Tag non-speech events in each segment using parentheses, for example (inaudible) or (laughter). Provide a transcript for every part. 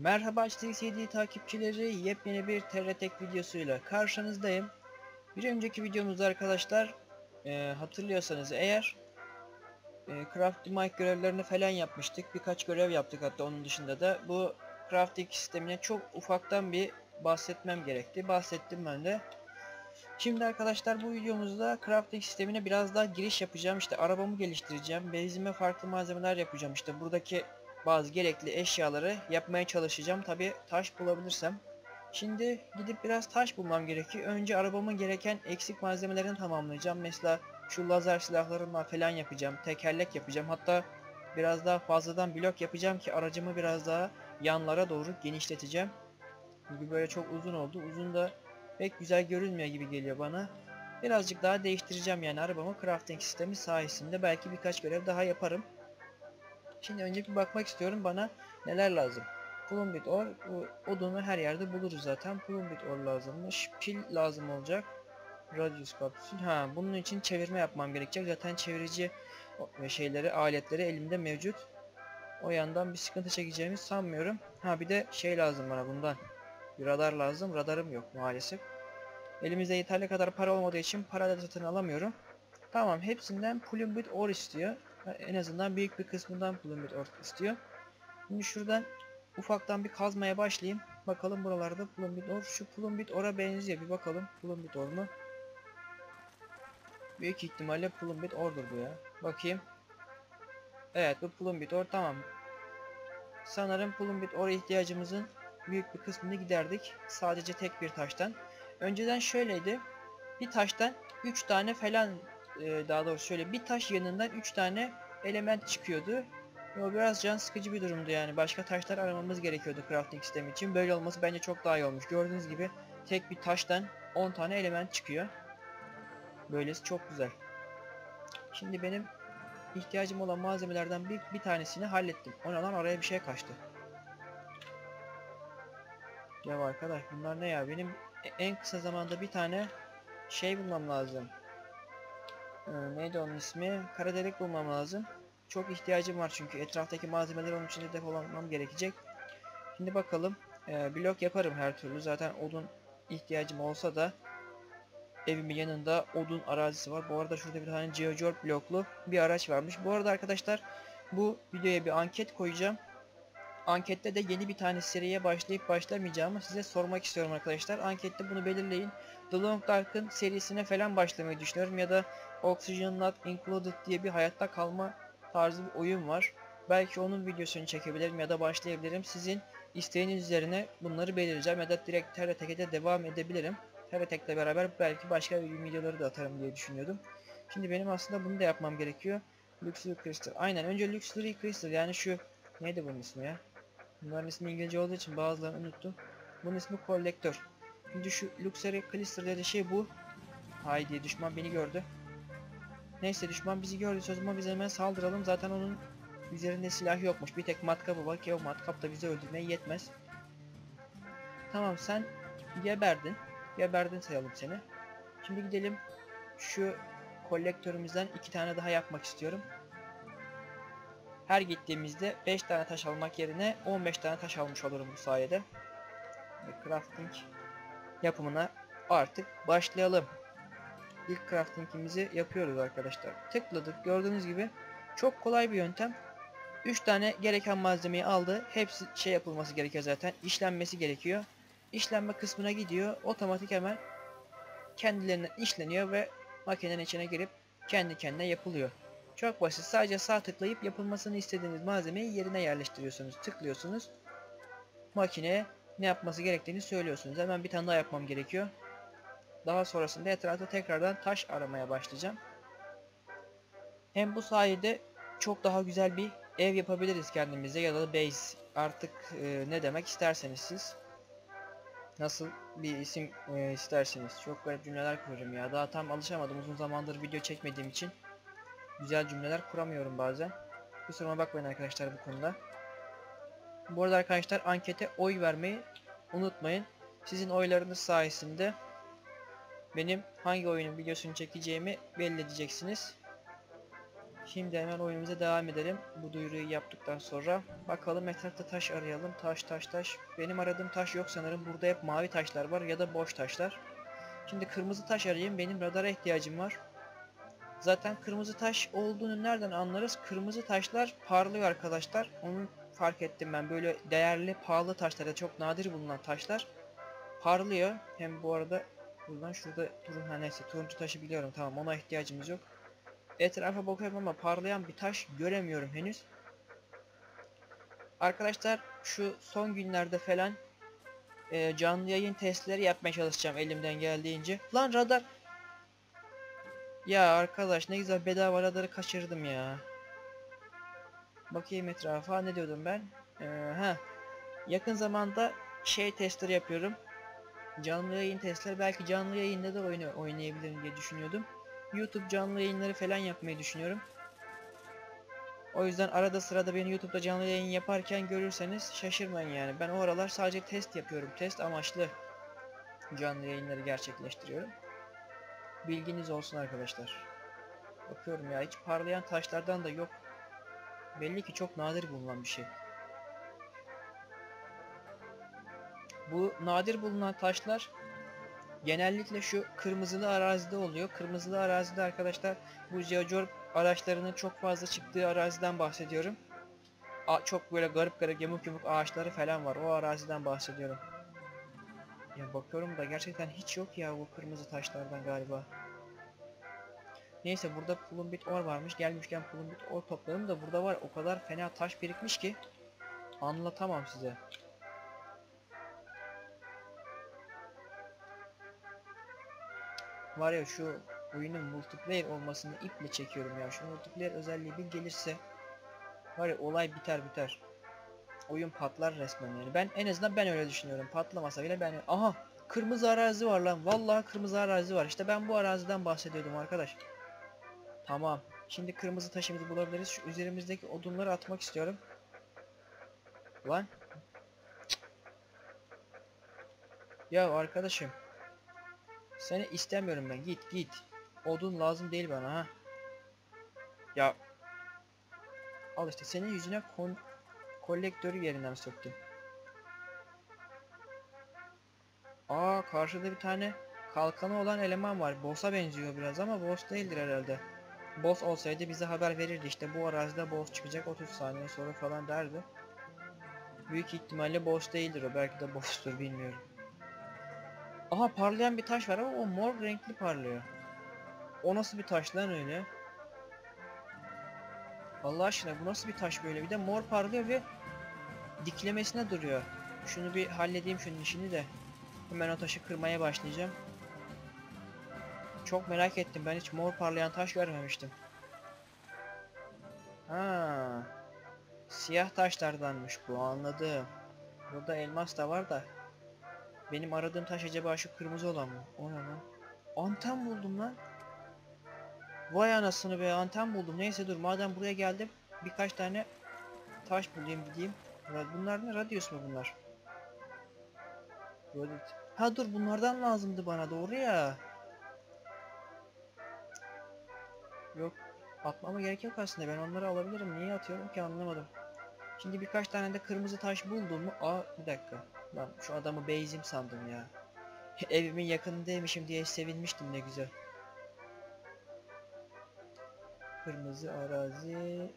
Merhaba HTX7 takipçileri yepyeni bir TRTek videosuyla karşınızdayım. Bir önceki videomuzda arkadaşlar e, hatırlıyorsanız eğer e, Crafty Mike görevlerini falan yapmıştık. Birkaç görev yaptık hatta onun dışında da bu crafting sistemine çok ufaktan bir bahsetmem gerekti. Bahsettim ben de. Şimdi arkadaşlar bu videomuzda crafting sistemine biraz daha giriş yapacağım. İşte arabamı geliştireceğim. Base'ime farklı malzemeler yapacağım. İşte buradaki bazı gerekli eşyaları yapmaya çalışacağım. Tabi taş bulabilirsem. Şimdi gidip biraz taş bulmam gerekiyor. Önce arabamın gereken eksik malzemelerini tamamlayacağım. Mesela şu lazer silahlarımla falan yapacağım. Tekerlek yapacağım. Hatta biraz daha fazladan blok yapacağım ki aracımı biraz daha yanlara doğru genişleteceğim. Çünkü böyle çok uzun oldu. Uzun da pek güzel görünmüyor gibi geliyor bana. Birazcık daha değiştireceğim yani arabamı crafting sistemi sayesinde. Belki birkaç görev daha yaparım. Şimdi önce bir bakmak istiyorum bana neler lazım. Plumbit or, odunu her yerde buluruz zaten. Plumbit or lazımmış. Pil lazım olacak. Radius kapsül. Ha, bunun için çevirme yapmam gerekecek. Zaten çevirici ve şeyleri, aletleri elimde mevcut. O yandan bir sıkıntı çekeceğimi sanmıyorum. Ha bir de şey lazım bana bundan. Bir radar lazım. Radarım yok maalesef. Elimizde yeterli kadar para olmadığı için para da satın alamıyorum. Tamam hepsinden plumbit or istiyor. En azından büyük bir kısmından plumbit or istiyor. Şimdi şuradan ufaktan bir kazmaya başlayayım. Bakalım buralarda plumbit or. Şu plumbit or'a benziyor. Bir bakalım plumbit or mu? Büyük ihtimalle plumbit or'dur bu ya. Bakayım. Evet bu plumbit or tamam. Sanırım plumbit or ihtiyacımızın büyük bir kısmını giderdik. Sadece tek bir taştan. Önceden şöyleydi. Bir taştan 3 tane falan e, daha doğrusu şöyle bir taş yanından 3 tane element çıkıyordu. Ve o biraz can sıkıcı bir durumdu yani. Başka taşlar aramamız gerekiyordu crafting sistemi için. Böyle olması bence çok daha iyi olmuş. Gördüğünüz gibi tek bir taştan 10 tane element çıkıyor. Böylesi çok güzel. Şimdi benim ihtiyacım olan malzemelerden bir, bir tanesini hallettim. Ona lan araya bir şey kaçtı. Ya arkadaş bunlar ne ya? Benim en kısa zamanda bir tane şey bulmam lazım. Ee, neydi onun ismi? Kara delik bulmam lazım. Çok ihtiyacım var çünkü etraftaki malzemeleri onun içinde depolamam gerekecek. Şimdi bakalım. Ee, blok yaparım her türlü. Zaten odun ihtiyacım olsa da evimin yanında odun arazisi var. Bu arada şurada bir tane Geojord bloklu bir araç varmış. Bu arada arkadaşlar bu videoya bir anket koyacağım. Ankette de yeni bir tane seriye başlayıp başlamayacağımı size sormak istiyorum arkadaşlar. Ankette bunu belirleyin. The Long Dark'ın serisine falan başlamayı düşünüyorum ya da Oxygen Not Included diye bir hayatta kalma tarzı bir oyun var. Belki onun videosunu çekebilirim ya da başlayabilirim. Sizin isteğiniz üzerine bunları belirleyeceğim ya da direkt TRTK'de devam edebilirim. TRTK'le beraber belki başka videoları da atarım diye düşünüyordum. Şimdi benim aslında bunu da yapmam gerekiyor. Luxury Crystal. Aynen önce Luxury Crystal yani şu neydi bunun ismi ya? Bunların ismi İngilizce olduğu için bazılarını unuttum. Bunun ismi Collector. Şimdi şu Luxury Crystal dediği şey bu. Haydi düşman beni gördü. Neyse düşman bizi gördü zaman biz hemen saldıralım. Zaten onun üzerinde silah yokmuş. Bir tek matkabı var ki o matkap da bizi öldürmeye yetmez. Tamam sen geberdin. Geberdin sayalım seni. Şimdi gidelim şu kolektörümüzden iki tane daha yapmak istiyorum. Her gittiğimizde 5 tane taş almak yerine 15 tane taş almış olurum bu sayede. Ve crafting yapımına artık başlayalım. İlk craftingimizi yapıyoruz arkadaşlar. Tıkladık. Gördüğünüz gibi çok kolay bir yöntem. 3 tane gereken malzemeyi aldı. Hepsi şey yapılması gerekiyor zaten. İşlenmesi gerekiyor. İşlenme kısmına gidiyor. Otomatik hemen kendilerinden işleniyor ve makinenin içine girip kendi kendine yapılıyor. Çok basit. Sadece sağ tıklayıp yapılmasını istediğiniz malzemeyi yerine yerleştiriyorsunuz. Tıklıyorsunuz. Makineye ne yapması gerektiğini söylüyorsunuz. Hemen bir tane daha yapmam gerekiyor. Daha sonrasında etrafta tekrardan taş aramaya başlayacağım. Hem bu sayede çok daha güzel bir ev yapabiliriz kendimize ya da base artık e, ne demek isterseniz siz. Nasıl bir isim e, isterseniz. Çok garip cümleler kuruyorum ya. Daha tam alışamadım uzun zamandır video çekmediğim için. Güzel cümleler kuramıyorum bazen. Kusuruma bakmayın arkadaşlar bu konuda. Bu arada arkadaşlar ankete oy vermeyi unutmayın. Sizin oylarınız sayesinde benim hangi oyunun videosunu çekeceğimi belli edeceksiniz. Şimdi hemen oyunumuza devam edelim. Bu duyuruyu yaptıktan sonra. Bakalım etrafta taş arayalım. Taş taş taş. Benim aradığım taş yok sanırım. Burada hep mavi taşlar var ya da boş taşlar. Şimdi kırmızı taş arayayım. Benim radara ihtiyacım var. Zaten kırmızı taş olduğunu nereden anlarız? Kırmızı taşlar parlıyor arkadaşlar. Onu fark ettim ben. Böyle değerli, pahalı taşlarda çok nadir bulunan taşlar parlıyor. Hem bu arada buradan şurada turun ha neyse turuncu taşı biliyorum tamam ona ihtiyacımız yok. Etrafa bakıyorum ama parlayan bir taş göremiyorum henüz. Arkadaşlar şu son günlerde falan e, canlı yayın testleri yapmaya çalışacağım elimden geldiğince. Lan radar. Ya arkadaş ne güzel bedava radarı kaçırdım ya. Bakayım etrafa ne diyordum ben? Ee. Yakın zamanda şey testleri yapıyorum. Canlı yayın testleri belki canlı yayında da oyunu oynayabilirim diye düşünüyordum. YouTube canlı yayınları falan yapmayı düşünüyorum. O yüzden arada sırada beni YouTube'da canlı yayın yaparken görürseniz şaşırmayın yani. Ben o aralar sadece test yapıyorum. Test amaçlı canlı yayınları gerçekleştiriyorum. Bilginiz olsun arkadaşlar. Bakıyorum ya hiç parlayan taşlardan da yok. Belli ki çok nadir bulunan bir şey. Bu nadir bulunan taşlar genellikle şu kırmızılı arazide oluyor. Kırmızılı arazide arkadaşlar bu Geocorp araçlarının çok fazla çıktığı araziden bahsediyorum. A çok böyle garip garip yamuk yumuk ağaçları falan var. O araziden bahsediyorum. Ya bakıyorum da gerçekten hiç yok ya bu kırmızı taşlardan galiba. Neyse burada plumbit ore varmış. Gelmişken plumbit ore topladım da burada var o kadar fena taş birikmiş ki anlatamam size. Var ya şu oyunun multiplayer olmasını iple çekiyorum ya. Şu multiplayer özelliği bir gelirse var ya olay biter biter. Oyun patlar resmen yani. Ben en azından ben öyle düşünüyorum. Patlamasa bile ben aha kırmızı arazi var lan. Vallahi kırmızı arazi var. İşte ben bu araziden bahsediyordum arkadaş. Tamam. Şimdi kırmızı taşımızı bulabiliriz. Şu üzerimizdeki odunları atmak istiyorum. Lan. Ya arkadaşım. Seni istemiyorum ben. Git git. Odun lazım değil bana ha. Ya. Al işte senin yüzüne kon kolektörü yerinden söktüm. Aa karşıda bir tane kalkanı olan eleman var. Boss'a benziyor biraz ama boss değildir herhalde. Boss olsaydı bize haber verirdi işte bu arazide boss çıkacak 30 saniye sonra falan derdi. Büyük ihtimalle boss değildir o belki de boss'tur bilmiyorum. Aha parlayan bir taş var ama o mor renkli parlıyor. O nasıl bir taş lan öyle? Allah aşkına bu nasıl bir taş böyle? Bir de mor parlıyor ve diklemesine duruyor. Şunu bir halledeyim şunun işini de. Hemen o taşı kırmaya başlayacağım. Çok merak ettim. Ben hiç mor parlayan taş görmemiştim. Ha. Siyah taşlardanmış bu anladım. Burada elmas da var da. Benim aradığım taş acaba şu kırmızı olan mı? O ne lan? Anten buldum lan. Vay anasını be anten buldum. Neyse dur madem buraya geldim birkaç tane taş bulayım gideyim. Bunlar ne? Radius mu bunlar? Ha dur bunlardan lazımdı bana doğru ya. Yok atmama gerek yok aslında ben onları alabilirim. Niye atıyorum ki anlamadım. Şimdi birkaç tane de kırmızı taş buldum mu? Aa bir dakika. Lan şu adamı beyzim sandım ya. (laughs) Evimin yakınındaymışım diye sevinmiştim ne güzel. Kırmızı arazi.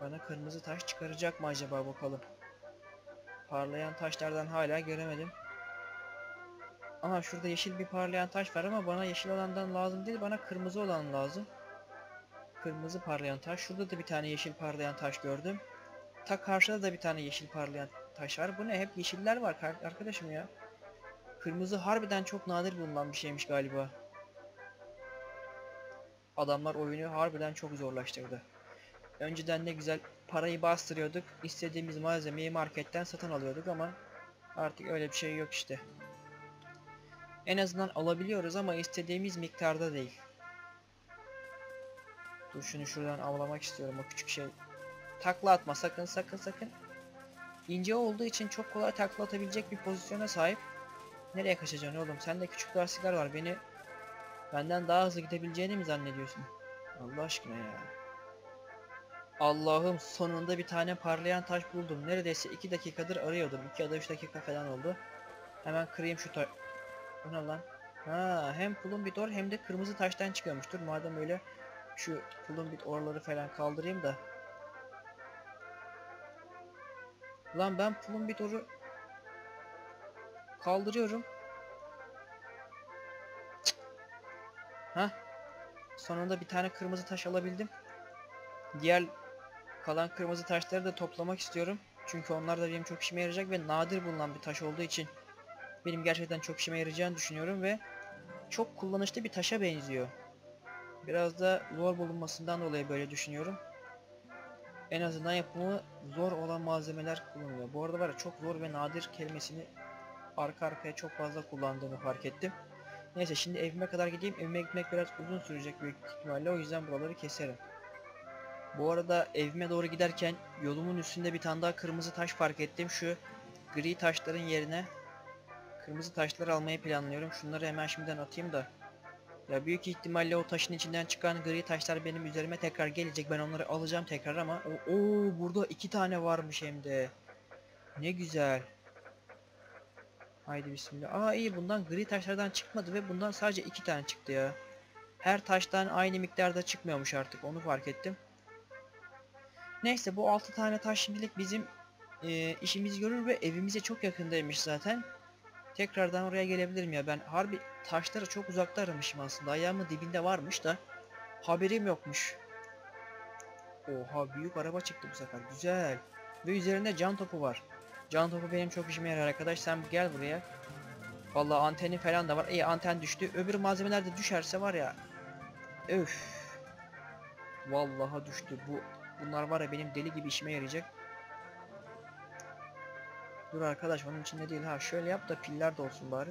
Bana kırmızı taş çıkaracak mı acaba bakalım. Parlayan taşlardan hala göremedim. Aha şurada yeşil bir parlayan taş var ama bana yeşil olandan lazım değil bana kırmızı olan lazım. Kırmızı parlayan taş. Şurada da bir tane yeşil parlayan taş gördüm. Ta karşıda da bir tane yeşil parlayan taş var. Bu ne? Hep yeşiller var arkadaşım ya. Kırmızı harbiden çok nadir bulunan bir şeymiş galiba. Adamlar oyunu harbiden çok zorlaştırdı. Önceden ne güzel parayı bastırıyorduk. istediğimiz malzemeyi marketten satın alıyorduk ama artık öyle bir şey yok işte. En azından alabiliyoruz ama istediğimiz miktarda değil. Dur şunu şuradan avlamak istiyorum o küçük şey. Takla atma sakın sakın sakın. İnce olduğu için çok kolay takla atabilecek bir pozisyona sahip. Nereye kaçacaksın oğlum? Sende küçük lastikler var. Beni benden daha hızlı gidebileceğini mi zannediyorsun? Allah aşkına ya. Allah'ım sonunda bir tane parlayan taş buldum. Neredeyse 2 dakikadır arıyordum. 2 ya da 3 dakika falan oldu. Hemen kırayım şu taş. Bu ne lan? Ha, hem Plumbidor hem de kırmızı taştan çıkıyormuştur. Madem öyle şu Plumbid oraları falan kaldırayım da. Lan ben Plumbidor'u kaldırıyorum. Ha? Sonunda bir tane kırmızı taş alabildim. Diğer kalan kırmızı taşları da toplamak istiyorum. Çünkü onlar da benim çok işime yarayacak ve nadir bulunan bir taş olduğu için benim gerçekten çok işime yarayacağını düşünüyorum ve çok kullanışlı bir taşa benziyor. Biraz da zor bulunmasından dolayı böyle düşünüyorum. En azından yapımı zor olan malzemeler kullanılıyor. Bu arada var ya çok zor ve nadir kelimesini arka arkaya çok fazla kullandığımı fark ettim. Neyse şimdi evime kadar gideyim. Evime gitmek biraz uzun sürecek büyük ihtimalle. O yüzden buraları keserim. Bu arada evime doğru giderken yolumun üstünde bir tane daha kırmızı taş fark ettim. Şu gri taşların yerine kırmızı taşları almayı planlıyorum. Şunları hemen şimdiden atayım da. Ya büyük ihtimalle o taşın içinden çıkan gri taşlar benim üzerime tekrar gelecek. Ben onları alacağım tekrar ama oo, burada iki tane varmış hem de. Ne güzel. Haydi bismillah. Aa iyi bundan gri taşlardan çıkmadı ve bundan sadece iki tane çıktı ya. Her taştan aynı miktarda çıkmıyormuş artık onu fark ettim. Neyse bu 6 tane taş şimdilik bizim e, işimizi görür ve evimize çok yakındaymış zaten. Tekrardan oraya gelebilirim ya ben harbi taşları çok uzakta aramışım aslında ayağımın dibinde varmış da haberim yokmuş. Oha büyük araba çıktı bu sefer güzel. Ve üzerinde can topu var. Can topu benim çok işime yarar arkadaş sen gel buraya. Vallahi anteni falan da var. İyi anten düştü. Öbür malzemeler de düşerse var ya. Öf. Vallahi düştü. Bu bunlar var ya benim deli gibi işime yarayacak. Dur arkadaş onun içinde değil ha. Şöyle yap da piller de olsun bari.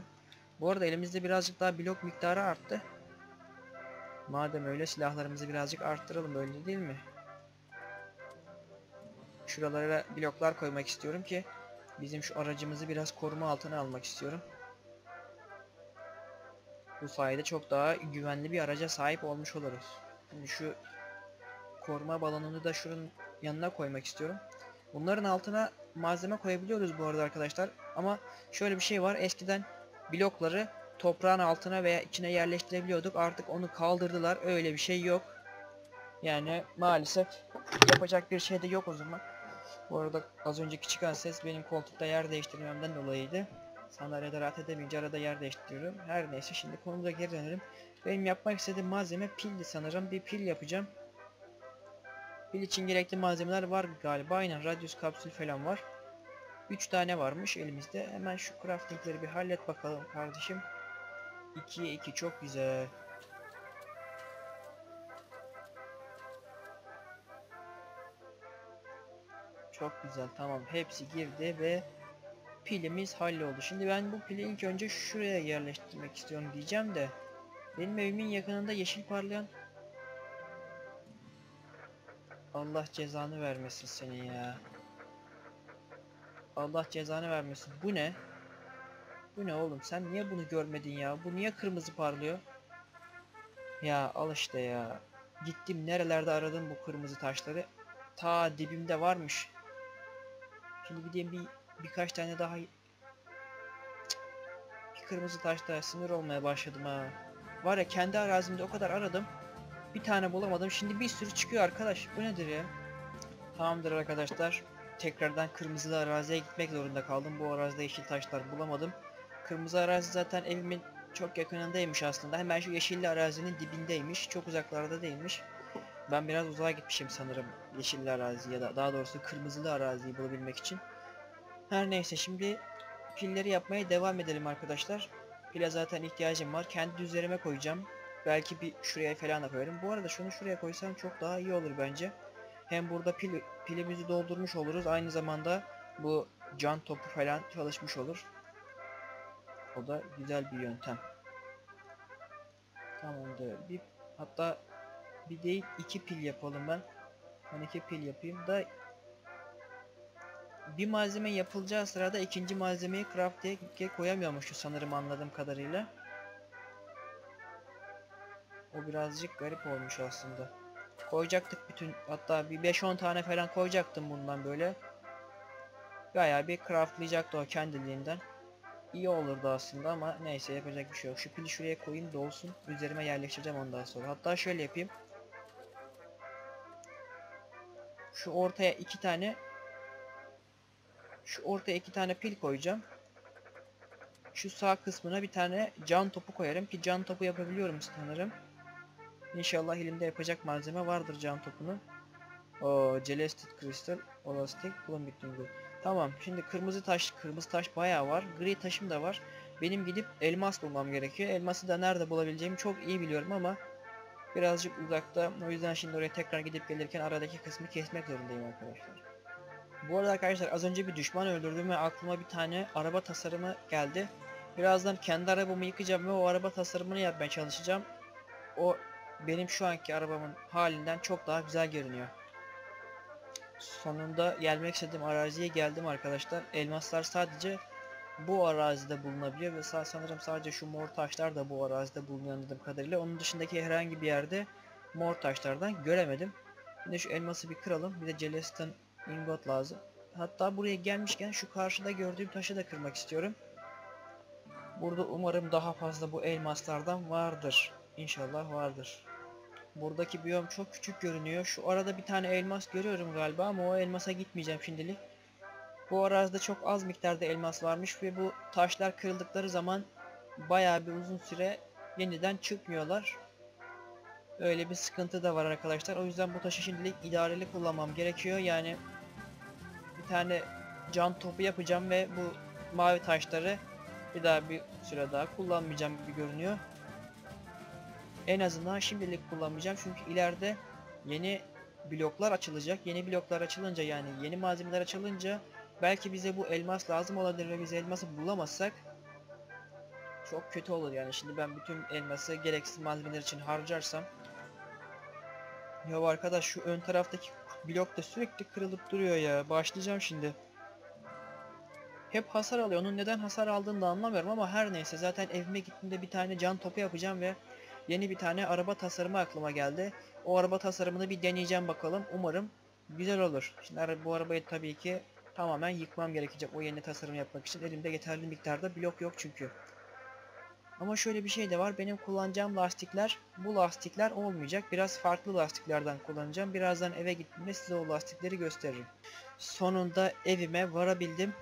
Bu arada elimizde birazcık daha blok miktarı arttı. Madem öyle silahlarımızı birazcık arttıralım böyle değil mi? Şuralara bloklar koymak istiyorum ki bizim şu aracımızı biraz koruma altına almak istiyorum. Bu sayede çok daha güvenli bir araca sahip olmuş oluruz. Şimdi şu koruma balonunu da şunun yanına koymak istiyorum. Bunların altına malzeme koyabiliyoruz bu arada arkadaşlar. Ama şöyle bir şey var. Eskiden blokları toprağın altına veya içine yerleştirebiliyorduk. Artık onu kaldırdılar. Öyle bir şey yok. Yani maalesef yapacak bir şey de yok o zaman. Bu arada az önceki çıkan ses benim koltukta yer değiştirmemden dolayıydı. Sandalyede rahat edemeyince arada yer değiştiriyorum. Her neyse şimdi konumuza geri dönelim. Benim yapmak istediğim malzeme pildi sanırım. Bir pil yapacağım. Pil için gerekli malzemeler var galiba. Aynen radyus kapsül falan var. 3 tane varmış elimizde. Hemen şu craftingleri bir hallet bakalım kardeşim. 2'ye 2 çok güzel. Çok güzel tamam hepsi girdi ve pilimiz halloldu. Şimdi ben bu pili ilk önce şuraya yerleştirmek istiyorum diyeceğim de benim evimin yakınında yeşil parlayan Allah cezanı vermesin senin ya. Allah cezanı vermesin. Bu ne? Bu ne oğlum? Sen niye bunu görmedin ya? Bu niye kırmızı parlıyor? Ya al işte ya. Gittim nerelerde aradım bu kırmızı taşları. Ta dibimde varmış. Şimdi gideyim bir birkaç tane daha bir kırmızı taş daha sinir olmaya başladım ha. Var ya kendi arazimde o kadar aradım. Bir tane bulamadım. Şimdi bir sürü çıkıyor arkadaş. Bu nedir ya? Tamamdır arkadaşlar. Tekrardan kırmızılı araziye gitmek zorunda kaldım. Bu arazide yeşil taşlar bulamadım. Kırmızı arazi zaten evimin çok yakınındaymış aslında. Hemen şu yeşilli arazinin dibindeymiş. Çok uzaklarda değilmiş. Ben biraz uzağa gitmişim sanırım yeşilli arazi ya da daha doğrusu kırmızılı araziyi bulabilmek için. Her neyse şimdi pilleri yapmaya devam edelim arkadaşlar. Pile zaten ihtiyacım var. Kendi üzerime koyacağım. Belki bir şuraya falan da koyarım. Bu arada şunu şuraya koysam çok daha iyi olur bence. Hem burada pil, pilimizi doldurmuş oluruz. Aynı zamanda bu can topu falan çalışmış olur. O da güzel bir yöntem. Tamamdır. Bir hatta bir değil iki pil yapalım ben. Ben iki pil yapayım da bir malzeme yapılacağı sırada ikinci malzemeyi craft diye koyamıyormuşuz sanırım anladığım kadarıyla. O birazcık garip olmuş aslında. Koyacaktık bütün hatta bir 5-10 tane falan koyacaktım bundan böyle. Bayağı bir craftlayacaktı o kendiliğinden. İyi olurdu aslında ama neyse yapacak bir şey yok. Şu pili şuraya koyayım dolsun. Üzerime yerleştireceğim ondan sonra. Hatta şöyle yapayım. Şu ortaya iki tane şu ortaya iki tane pil koyacağım. Şu sağ kısmına bir tane can topu koyarım ki can topu yapabiliyorum sanırım. İnşallah elimde yapacak malzeme vardır can topunu. O Celested Crystal, Elastic, Plum Bittingu. Tamam şimdi kırmızı taş, kırmızı taş bayağı var. Gri taşım da var. Benim gidip elmas bulmam gerekiyor. Elması da nerede bulabileceğimi çok iyi biliyorum ama birazcık uzakta. O yüzden şimdi oraya tekrar gidip gelirken aradaki kısmı kesmek zorundayım arkadaşlar. Bu arada arkadaşlar az önce bir düşman öldürdüm ve aklıma bir tane araba tasarımı geldi. Birazdan kendi arabamı yıkacağım ve o araba tasarımını yapmaya çalışacağım. O benim şu anki arabamın halinden çok daha güzel görünüyor. Sonunda gelmek istediğim araziye geldim arkadaşlar. Elmaslar sadece bu arazide bulunabiliyor ve sa sanırım sadece şu mor taşlar da bu arazide bulunuyor anladığım kadarıyla. Onun dışındaki herhangi bir yerde mor taşlardan göremedim. Şimdi şu elması bir kıralım. Bir de Celestin ingot lazım. Hatta buraya gelmişken şu karşıda gördüğüm taşı da kırmak istiyorum. Burada umarım daha fazla bu elmaslardan vardır. İnşallah vardır. Buradaki biyom çok küçük görünüyor. Şu arada bir tane elmas görüyorum galiba ama o elmasa gitmeyeceğim şimdilik. Bu arazide çok az miktarda elmas varmış ve bu taşlar kırıldıkları zaman bayağı bir uzun süre yeniden çıkmıyorlar. Öyle bir sıkıntı da var arkadaşlar. O yüzden bu taşı şimdilik idareli kullanmam gerekiyor. Yani bir tane can topu yapacağım ve bu mavi taşları bir daha bir süre daha kullanmayacağım gibi görünüyor. En azından şimdilik kullanmayacağım çünkü ileride yeni bloklar açılacak. Yeni bloklar açılınca yani yeni malzemeler açılınca belki bize bu elmas lazım olabilir ve biz elması bulamazsak çok kötü olur yani. Şimdi ben bütün elması gereksiz malzemeler için harcarsam ya arkadaş şu ön taraftaki blok da sürekli kırılıp duruyor ya. Başlayacağım şimdi. Hep hasar alıyor. Onun neden hasar aldığını da anlamıyorum ama her neyse zaten evime gittiğimde bir tane can topu yapacağım ve yeni bir tane araba tasarımı aklıma geldi. O araba tasarımını bir deneyeceğim bakalım. Umarım güzel olur. Şimdi bu arabayı tabii ki tamamen yıkmam gerekecek o yeni tasarım yapmak için. Elimde yeterli miktarda blok yok çünkü. Ama şöyle bir şey de var. Benim kullanacağım lastikler bu lastikler olmayacak. Biraz farklı lastiklerden kullanacağım. Birazdan eve gittiğimde size o lastikleri gösteririm. Sonunda evime varabildim.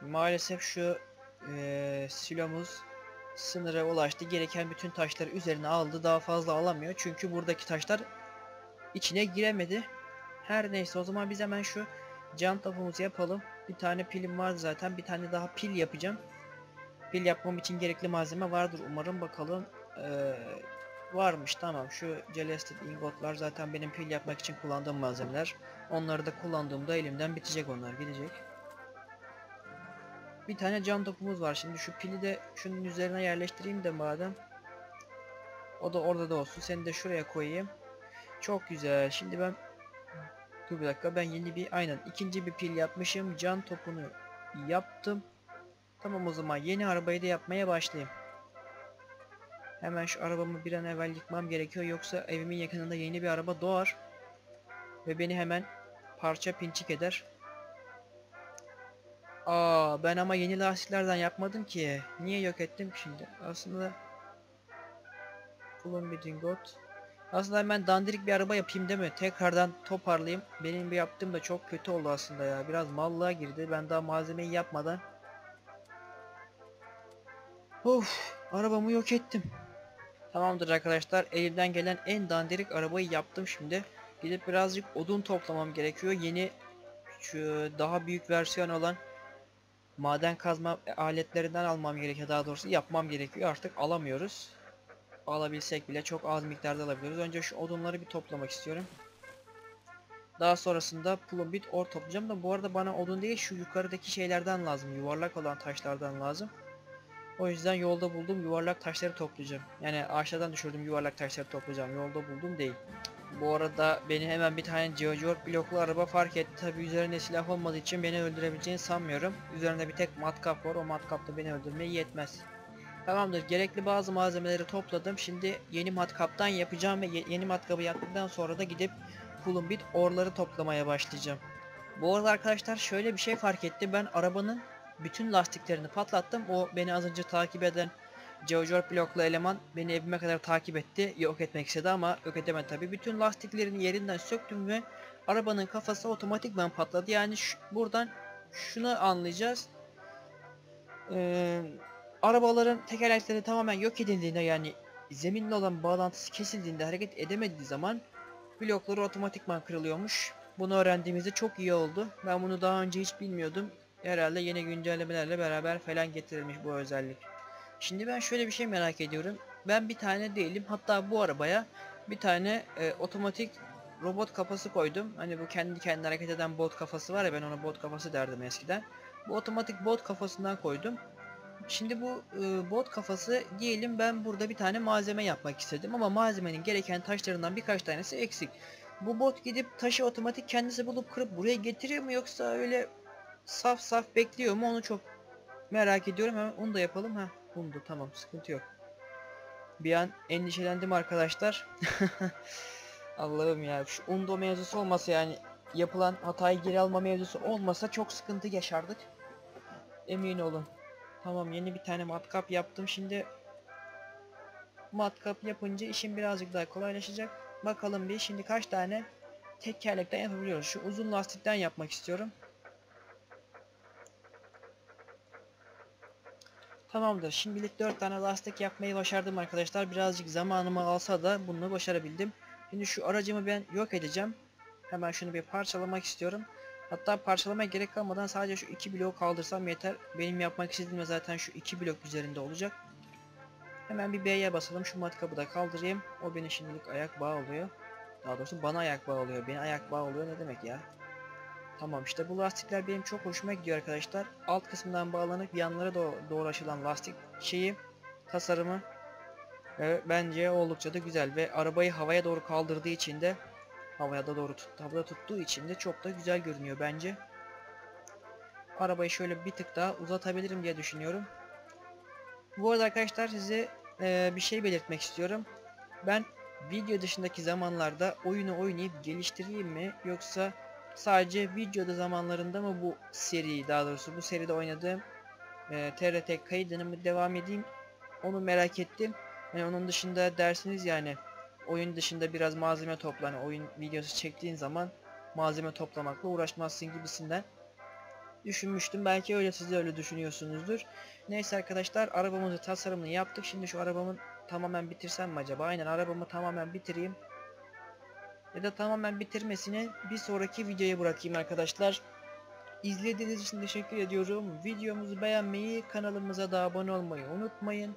Maalesef şu eee silomuz sınıra ulaştı. Gereken bütün taşları üzerine aldı. Daha fazla alamıyor. Çünkü buradaki taşlar içine giremedi. Her neyse o zaman biz hemen şu cam tapumuzu yapalım. Bir tane pilim vardı zaten. Bir tane daha pil yapacağım. Pil yapmam için gerekli malzeme vardır umarım bakalım. Ee, varmış tamam şu Celested ingotlar zaten benim pil yapmak için kullandığım malzemeler. Onları da kullandığımda elimden bitecek onlar gidecek. Bir tane cam topumuz var şimdi şu pili de şunun üzerine yerleştireyim de madem. O da orada da olsun seni de şuraya koyayım. Çok güzel şimdi ben Dur bir dakika ben yeni bir aynen ikinci bir pil yapmışım can topunu yaptım. Tamam o zaman yeni arabayı da yapmaya başlayayım. Hemen şu arabamı bir an evvel yıkmam gerekiyor yoksa evimin yakınında yeni bir araba doğar. Ve beni hemen parça pinçik eder. Aa ben ama yeni lastiklerden yapmadım ki. Niye yok ettim şimdi? Aslında Kulun bir dingot. Aslında ben dandirik bir araba yapayım değil mi? Tekrardan toparlayayım. Benim bir yaptığım da çok kötü oldu aslında ya. Biraz mallığa girdi. Ben daha malzemeyi yapmadan Of, arabamı yok ettim. Tamamdır arkadaşlar, elimden gelen en dandirik arabayı yaptım şimdi. Gidip birazcık odun toplamam gerekiyor. Yeni daha büyük versiyon olan maden kazma aletlerinden almam gerekiyor. Daha doğrusu yapmam gerekiyor. Artık alamıyoruz. Alabilsek bile çok az miktarda alabiliyoruz. Önce şu odunları bir toplamak istiyorum. Daha sonrasında plumbit or toplayacağım da bu arada bana odun değil şu yukarıdaki şeylerden lazım. Yuvarlak olan taşlardan lazım. O yüzden yolda buldum yuvarlak taşları toplayacağım. Yani ağaçlardan düşürdüm yuvarlak taşları toplayacağım. Yolda buldum değil. Bu arada beni hemen bir tane George bloklu araba fark etti. Tabi üzerinde silah olmadığı için beni öldürebileceğini sanmıyorum. Üzerinde bir tek matkap var. O matkap da beni öldürmeye yetmez. Tamamdır. Gerekli bazı malzemeleri topladım. Şimdi yeni matkaptan yapacağım ve ye- yeni matkabı yaptıktan sonra da gidip kulumbit orları toplamaya başlayacağım. Bu arada arkadaşlar şöyle bir şey fark ettim. Ben arabanın bütün lastiklerini patlattım. O beni az önce takip eden Geojor bloklu eleman beni evime kadar takip etti. Yok etmek istedi ama yok edemedi tabi. Bütün lastiklerini yerinden söktüm ve arabanın kafası otomatikman patladı. Yani şu- buradan şunu anlayacağız. Ee, arabaların tekerlekleri tamamen yok edildiğinde yani zeminle olan bağlantısı kesildiğinde hareket edemediği zaman blokları otomatikman kırılıyormuş. Bunu öğrendiğimizde çok iyi oldu. Ben bunu daha önce hiç bilmiyordum. Herhalde yeni güncellemelerle beraber falan getirilmiş bu özellik. Şimdi ben şöyle bir şey merak ediyorum. Ben bir tane değilim. Hatta bu arabaya bir tane e, otomatik robot kafası koydum. Hani bu kendi kendine hareket eden bot kafası var ya ben ona bot kafası derdim eskiden. Bu otomatik bot kafasından koydum. Şimdi bu e, bot kafası diyelim ben burada bir tane malzeme yapmak istedim ama malzemenin gereken taşlarından birkaç tanesi eksik. Bu bot gidip taşı otomatik kendisi bulup kırıp buraya getiriyor mu yoksa öyle saf saf bekliyor mu onu çok merak ediyorum. Hemen onu da yapalım ha. Buldu tamam sıkıntı yok. Bir an endişelendim arkadaşlar. (laughs) Allah'ım ya şu undo mevzusu olmasa yani yapılan hatayı geri alma mevzusu olmasa çok sıkıntı yaşardık. Emin olun. Tamam yeni bir tane matkap yaptım. Şimdi matkap yapınca işim birazcık daha kolaylaşacak. Bakalım bir şimdi kaç tane tekerlekten yapabiliyoruz. Şu uzun lastikten yapmak istiyorum. Tamamdır. Şimdilik 4 tane lastik yapmayı başardım arkadaşlar. Birazcık zamanımı alsa da bunu başarabildim. Şimdi şu aracımı ben yok edeceğim. Hemen şunu bir parçalamak istiyorum. Hatta parçalamaya gerek kalmadan sadece şu iki bloğu kaldırsam yeter. Benim yapmak istediğim de zaten şu iki blok üzerinde olacak. Hemen bir B'ye basalım. Şu matkabı da kaldırayım. O beni şimdilik ayak bağı oluyor. Daha doğrusu bana ayak bağı oluyor. Beni ayak bağı oluyor ne demek ya? Tamam işte bu lastikler benim çok hoşuma gidiyor arkadaşlar. Alt kısmından bağlanıp yanlara doğru, doğru açılan lastik şeyi tasarımı e, bence oldukça da güzel ve arabayı havaya doğru kaldırdığı için de havaya da doğru tut, havada tuttuğu için de çok da güzel görünüyor bence. Arabayı şöyle bir tık daha uzatabilirim diye düşünüyorum. Bu arada arkadaşlar size e, bir şey belirtmek istiyorum. Ben video dışındaki zamanlarda oyunu oynayıp geliştireyim mi yoksa sadece videoda zamanlarında mı bu seri daha doğrusu bu seride oynadığım e, TRT kaydını mı devam edeyim onu merak ettim. Yani onun dışında dersiniz yani oyun dışında biraz malzeme topla hani oyun videosu çektiğin zaman malzeme toplamakla uğraşmazsın gibisinden düşünmüştüm. Belki öyle siz de öyle düşünüyorsunuzdur. Neyse arkadaşlar arabamızı tasarımını yaptık. Şimdi şu arabamın tamamen bitirsem mi acaba? Aynen arabamı tamamen bitireyim. Ya da tamamen bitirmesini bir sonraki videoya bırakayım arkadaşlar. İzlediğiniz için teşekkür ediyorum. Videomuzu beğenmeyi, kanalımıza da abone olmayı unutmayın.